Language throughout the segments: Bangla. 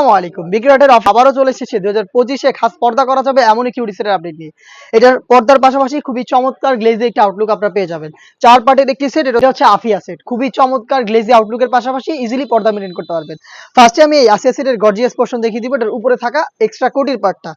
আসসালামু আলাইকুম। বিক্রয়ের অফ আবারও চলে এসেছে। দু হাজার পঁচিশে খাস পর্দা করা যাবে এমন একটি উড়িষ্যার আপডেট নিয়ে। এটার পর্দার পাশাপাশি খুবই চমৎকার গ্লেজি একটি আউটলুক আপনারা পেয়ে যাবেন। চার পার্টের একটি সেট এটা হচ্ছে আফিয়া সেট খুবই চমৎকার গ্লেজি আউটলুকের পাশাপাশি ইজিলি পর্দা মেনটেন করতে পারবেন। ফার্স্টে আমি এই আসিয়া সেটের গর্জিয়াস পোর্শন দেখিয়ে দিব। এটার উপরে থাকা এক্সট্রা কোটির পার্টটা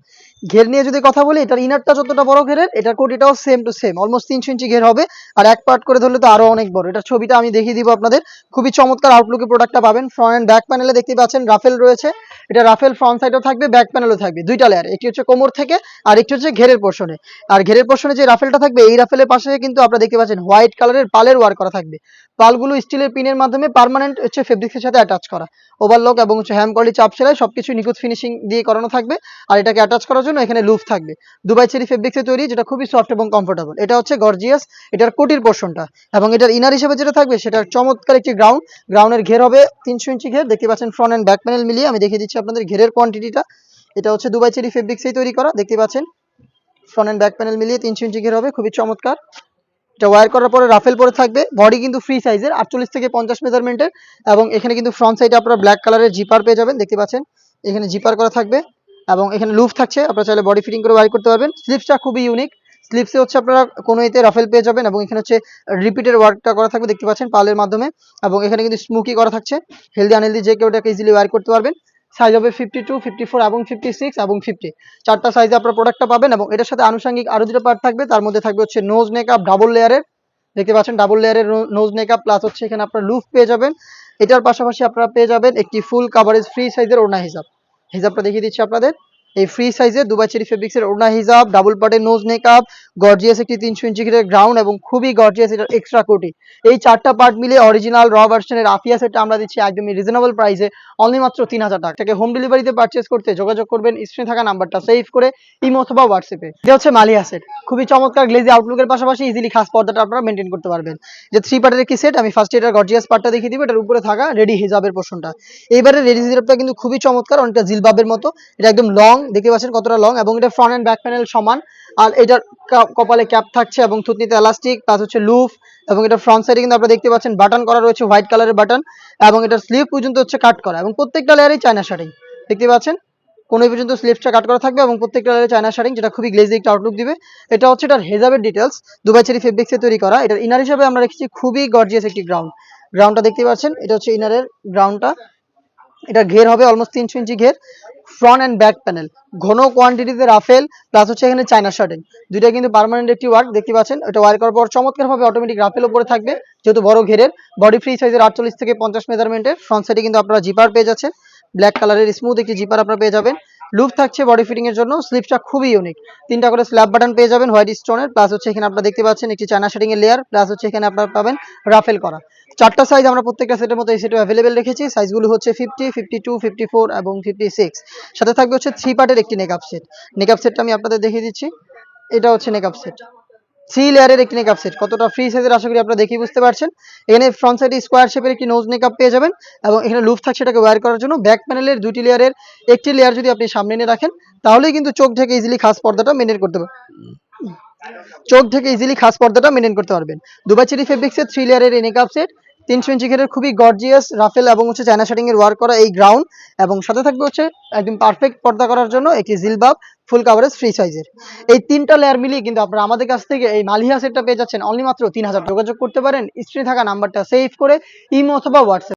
ঘের নিয়ে যদি কথা বলি, এটার ইনারটা যতটা বড় ঘেরের, এটার কোটিটাও সেম টু সেম অলমোস্ট তিনশো ইঞ্চি ঘের হবে, আর এক পার্ট করে ধরলে তো আরও অনেক বড়। এটার ছবিটা আমি দেখিয়ে দিব আপনাদের। খুবই চমৎকার আউটলুকে প্রোডাক্টটা পাবেন। ফ্রন্ট অ্যান্ড ব্যাক প্যানেলে দেখতে পাচ্ছেন রাফেল রয়েছে। এটা রাফেল ফ্রন্ট সাইডেও থাকবে ব্যাক প্যানেলও থাকবে। দুইটা লেয়ার একটি হচ্ছে কোমর থেকে, আর একটি হচ্ছে ঘেরের পোর্শনে আর ঘেরের পোর্শনে যে রাফেলটা থাকবে, এই রাফেলের পাশে কিন্তু আপনারা দেখতে পাচ্ছেন হোয়াইট কালারের পালের ওয়ার করা থাকবে। পালগুলো স্টিলের পিনের মাধ্যমে পার্মানেন্ট হচ্ছে ফেব্রিক্সের সাথে অ্যাটাচ করা। ওভারলক এবং হচ্ছে হ্যাম কোয়ালিটি চাপ সেলাই সবকিছু নিখুঁত ফিনিশিং দিয়ে করানো থাকবে। আর এটাকে অ্যাটাচ করার এখানে লুফ থাকবে। দুবাই চেরি ফেব্রিক্সে তৈরি, যেটা খুবই সফট এবং কমফোর্টেবল এটা হচ্ছে গর্জিয়াস এটার কোটির পোর্শনটা এবং এটার ইনার হিসেবে যেটা থাকবে, সেটার চমৎকার একটি গ্রাউন্ড গ্রাউন্ডের ঘের হবে তিনশো ইঞ্চি ঘের। দেখতে পাচ্ছেন ফ্রন্ট অ্যান্ড ব্যাক প্যানেল মিলিয়ে আমি দেখিয়ে দিচ্ছি আপনাদের ঘেরের কোয়ান্টিটিটা এটা হচ্ছে দুবাই চেরি ফেব্রিক্সেই তৈরি করা। দেখতে পাচ্ছেন ফ্রন্ট অ্যান্ড ব্যাক প্যানেল মিলিয়ে তিনশো ইঞ্চি ঘের হবে, খুবই চমৎকার। এটা ওয়ার করার পরে রাফেল পরে থাকবে। বডি কিন্তু ফ্রি সাইজের আটচল্লিশ থেকে পঞ্চাশ মেজারমেন্টের এবং এখানে কিন্তু ফ্রন্ট সাইডে আপনারা ব্ল্যাক কালারের জিপার পেয়ে যাবেন। দেখতে পাচ্ছেন, এখানে জিপার করা থাকবে। এবং এখানে লুফ থাকছে, আপনারা চাইলে বডি ফিটিং করে ওয়্যার করতে পারবেন। স্লিপসটা খুবই ইউনিক স্লিপসে হচ্ছে আপনারা কোনো এতে রাফেল পেয়ে যাবেন এবং এখানে হচ্ছে রিপিটের ওয়ার্কটা করা থাকবে, দেখতে পাচ্ছেন পালের মাধ্যমে। এবং এখানে কিন্তু স্মুকি করা থাকছে। হেলদি আনহেলদি যে কেউ এটাকে ইজিলি ওয়ার করতে পারবেন। সাইজ হবে ফিফটি টু ফিফটি ফোর এবং ফিফটি সিক্স এবং ফিফটি চারটা সাইজে আপনার প্রোডাক্টটা পাবেন এবং এটার সাথে আনুষঙ্গিক আরও দুটো পার্ট থাকবে। তার মধ্যে থাকবে হচ্ছে নোজ নেকআপ ডাবল লেয়ারের দেখতে পাচ্ছেন ডাবল লেয়ারের নোজ নেকআপ প্লাস হচ্ছে এখানে আপনার লুফ পেয়ে যাবেন। এটার পাশাপাশি আপনারা পেয়ে যাবেন একটি ফুল কাভারেজ ফ্রি সাইজের ওড়না হিসাব হিসাবটা দেখিয়ে দিচ্ছি আপনাদের। এই ফ্রি সাইজের দুবাই চেরি ফেব্রিক্সের ওড়না হিসাব ডাবল পার্টের নোজ মেকআপ গর্জিয়াস একটি তিনশো ইঞ্চি ঘিরের গ্রাউন্ড এবং খুবই গর্জিয়াস এটার এক্সট্রা কোটি এই চারটা পার্ট মিলে অরিজিনাল র ভার্সনের আফিয়া সেটটা আমরা দিচ্ছি একদমই রিজনেবল প্রাইসে অনলি মাত্র তিন হাজার টাকা। থেকে হোম ডেলিভারিতে পারচেস করতে যোগাযোগ করবেন স্ক্রিনে থাকা নাম্বারটা সেভ করে ইমো অথবা হোয়াটসঅ্যাপে এটা হচ্ছে মালিয়া সেট খুবই চমৎকার গ্লেজি আউটলুকের পাশাপাশি ইজিলি খাস পর্দাটা আপনারা মেনটেন করতে পারবেন। যে থ্রি পার্টের একটি সেট আমি ফার্স্ট এটার গর্জিয়াস পার্টটা দেখিয়ে দিব, এটার উপরে থাকা রেডি হিজাবের পোর্শনটা এইবারে রেডি হিজাবটা কিন্তু খুবই চমৎকার, অনেকটা জিলবাবের মতো। এটা একদম লং দেখতে পাচ্ছেন কতটা লং এবং এটা ফ্রন্ট অ্যান্ড ব্যাক প্যানেল সমান। আর এটার কপালে ক্যাপ থাকছে এবং থুতনিতে এলাস্টিক, প্লাস হচ্ছে লুফ, এবং এটা ফ্রন্ট সাইডে কিন্তু আপনারা দেখতে পাচ্ছেন বাটন করা রয়েছে হোয়াইট কালারের বাটন, এবং এটার স্লিভ পর্যন্ত হচ্ছে কাট করা, এবং প্রত্যেকটা লেয়ারেই চায়না শার্টিং দেখতে পাচ্ছেন? কোনো পর্যন্ত স্লিভসটা কাট করা থাকবে, এবং প্রত্যেকটা লেয়ারে চায়না শার্টিং যেটা খুবই গ্লেজি একটা আউটলুক দিবে। এটা হচ্ছে এটার হেজাবের ডিটেলস দুবাই চেরি ফেব্রিক্সে তৈরি করা। এটার ইনার হিসাবে আমরা রেখেছি খুবই গর্জিয়াস একটি গ্রাউন্ড গ্রাউন্ডটা দেখতে পাচ্ছেন, এটা হচ্ছে ইনারের গ্রাউন্ডটা এটা ঘের হবে অলমোস্ট তিনশো ইঞ্চি ঘের। ফ্রন্ট অ্যান্ড ব্যাক প্যানেল ঘন কোয়ান্টিটিতে রাফেল প্লাস হচ্ছে এখানে চায়না শার্টিং দুইটা কিন্তু পারমানেন্ট একটি ওয়ার্ক দেখতে পাচ্ছেন? ওটা ওয়ার করার পর চমৎকারভাবে অটোমেটিক রাফেল উপরে থাকবে, যেহেতু বড় ঘেরের। বডি ফ্রি সাইজের আটচল্লিশ থেকে পঞ্চাশ মেজারমেন্টের ফ্রন্ট সাইডে কিন্তু আপনারা জিপার পেয়ে যাচ্ছেন। ব্ল্যাক কালারের স্মুথ একটি জিপার আপনারা পেয়ে যাবেন। লুক থাকছে বডি ফিটিং এর জন্য স্লিপটা খুবই ইউনিক তিনটা করে স্ল্যাব বাটন পেয়ে যাবেন হোয়াইট স্টোনের প্লাস হচ্ছে এখানে আপনারা দেখতে পাচ্ছেন একটি চায়না শেডিং এর লেয়ার প্লাস হচ্ছে এখানে আপনারা পাবেন রাফেল করা। চারটা সাইজ আমরা প্রত্যেকটা সেটের মতো এই সেটে অ্যাভেলেবেল রেখেছি। সাইজগুলো হচ্ছে fifty fifty two fifty four এবং ফিফটি সিক্স সাথে থাকবে হচ্ছে থ্রি পার্টের একটি নেকআপ সেট নেকআপ সেটটা আমি আপনাদের দেখিয়ে দিচ্ছি। এটা হচ্ছে নেকআপ সেট থ্রি লেয়ারের একটি নেকআপ সেট কতটা ফ্রি সাইজের আশা করি আপনারা দেখেই বুঝতে পারছেন। এখানে ফ্রন্ট সাইডে স্কোয়ার শেপের একটি নোজ মেকআপ পেয়ে যাবেন এবং এখানে লুফ থাকছে সেটাকে ওয়্যার করার জন্য। ব্যাক প্যানেলের দুটি লেয়ারের একটি লেয়ার যদি আপনি সামনে এনে রাখেন, তাহলেই কিন্তু চোখ ঢেকে ইজিলি খাস পর্দাটা মেনটেন করতে পারবেন চোখ থেকে ইজিলি খাস পর্দাটা মেনটেন করতে পারবেন। দুবাই চেরি ফেব্রিক্সের থ্রি লেয়ারের এই মেকআপ সেট তিনশো ইঞ্চি ঘেরের খুবই গর্জিয়াস রাফেল এবং হচ্ছে চায়না শার্টিং এর ওয়ার্ক করা এই গ্রাউন্ড এবং সাথে থাকবে হচ্ছে একদম পারফেক্ট পর্দা করার জন্য একটি জিলবাব ফুল কাভারেজ ফ্রি সাইজের এই তিনটা লেয়ার মিলিয়ে কিন্তু আপনারা আমাদের কাছ থেকে এই মালিহা সেটটা পেয়ে যাচ্ছেন। অনলি মাত্র তিন হাজার যোগাযোগ করতে পারেন। স্ক্রিনে থাকা নাম্বারটা সেভ করে ইমো অথবা হোয়াটসঅ্যাপ